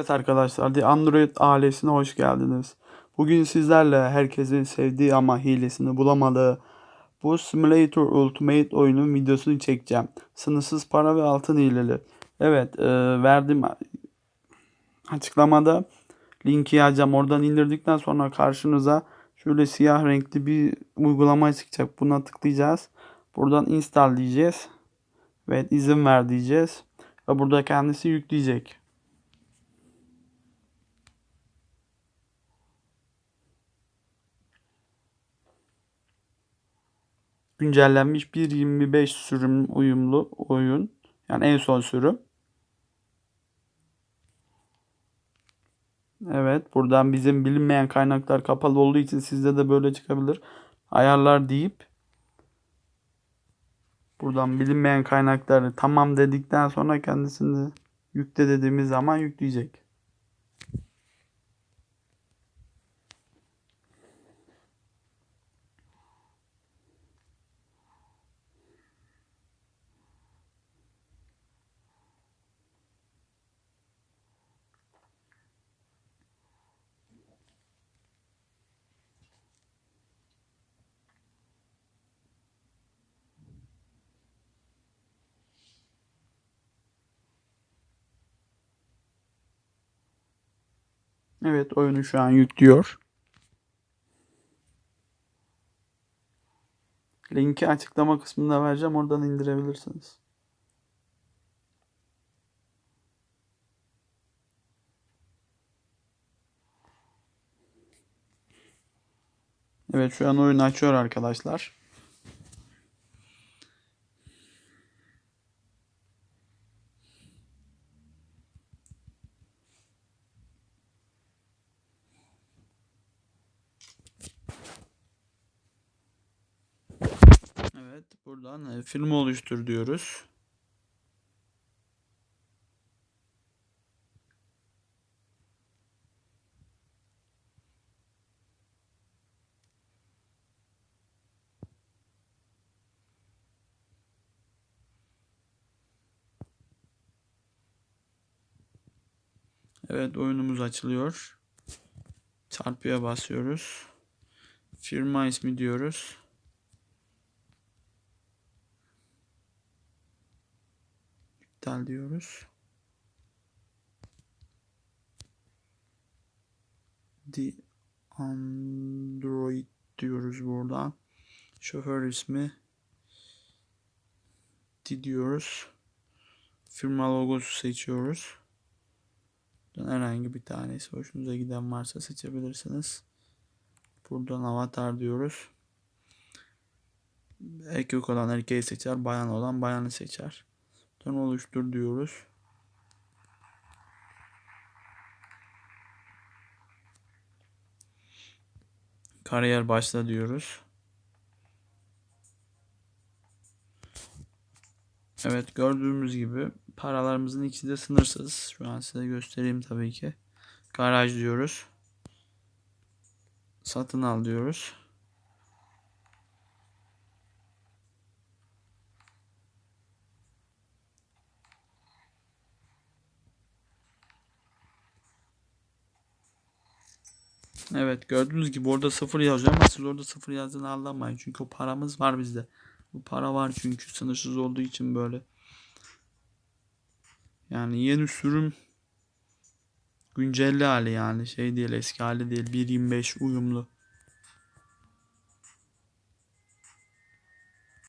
Evet arkadaşlar, The Android ailesine hoş geldiniz. Bugün sizlerle herkesin sevdiği ama hilesini bulamadığı bu Simulator Ultimate oyunun videosunu çekeceğim. Sınırsız para ve altın hileli. Evet, e, verdim açıklamada linki yazacağım. Oradan indirdikten sonra karşınıza şöyle siyah renkli bir uygulama çıkacak. Buna tıklayacağız. Buradan install diyeceğiz. Ve izin ver diyeceğiz. Ve burada kendisi yükleyecek. Güncellenmiş 1.25 sürüm uyumlu oyun. Yani en son sürüm. Evet buradan bizim bilinmeyen kaynaklar kapalı olduğu için sizde de böyle çıkabilir. Ayarlar deyip buradan bilinmeyen kaynakları tamam dedikten sonra kendisini yükle dediğimiz zaman yükleyecek. Evet oyunu şu an yüklüyor. Linki açıklama kısmında vereceğim. Oradan indirebilirsiniz. Evet şu an oyun açıyor arkadaşlar. Evet buradan e, film oluştur diyoruz. Evet oyunumuz açılıyor. Çarpıya basıyoruz. Firma ismi diyoruz. İptal diyoruz. The Android diyoruz buradan. Şoför ismi D diyoruz. Firma logosu seçiyoruz. Buradan herhangi bir tanesi hoşunuza giden varsa seçebilirsiniz. Buradan avatar diyoruz. Erkek olan erkeği seçer, bayan olan bayanı seçer. Oluştur diyoruz. Kariyer başla diyoruz. Evet gördüğümüz gibi paralarımızın ikisi de sınırsız. Şu an size göstereyim tabii ki. Garaj diyoruz. Satın al diyoruz. Evet gördüğünüz gibi orada sıfır yazıyor ama siz orada sıfır yazdığını anlamayın. Çünkü o paramız var bizde. Bu para var çünkü sınırsız olduğu için böyle. Yani yeni sürüm güncelli hali yani şey değil eski hali değil 1.25 uyumlu.